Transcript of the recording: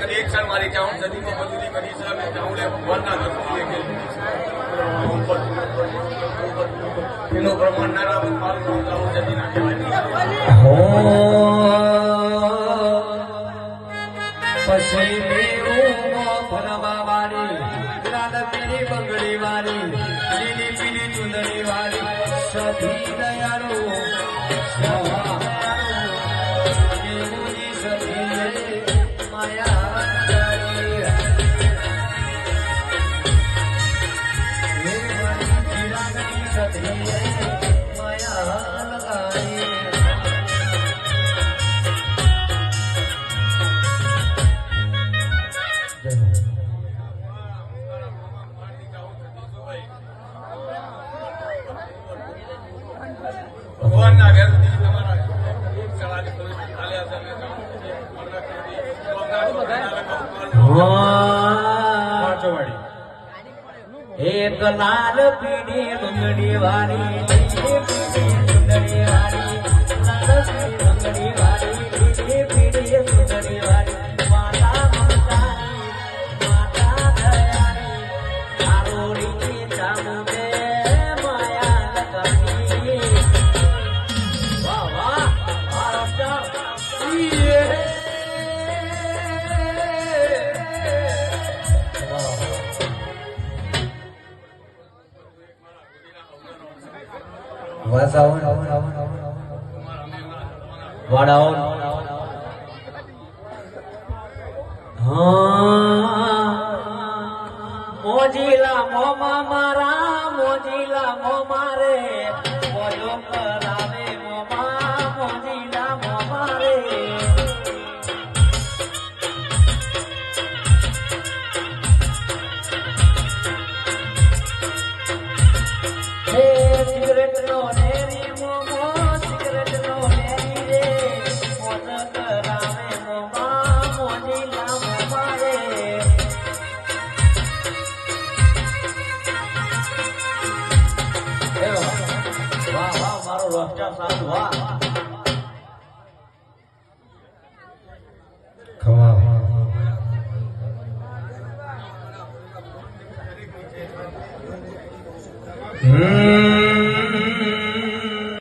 એક ક્ષણ મારી ચાઉં સદીમાં મજૂરી કરી છે અને ચાઉંડે ભગવાનના ધરતી કે એનું પ્રમાણ નાના મારું ચાઉં સદીના કહેવાય. હો, પછી મેરુનો ફરવા વાળી લાલ Yeah. એક લાલ પીડી બંગડી વાળી વાસાવણ વાડાઓન હા. મોજીલા મોમા મારા મોજીલા મોમા રે. મોજો Come on. Mmm.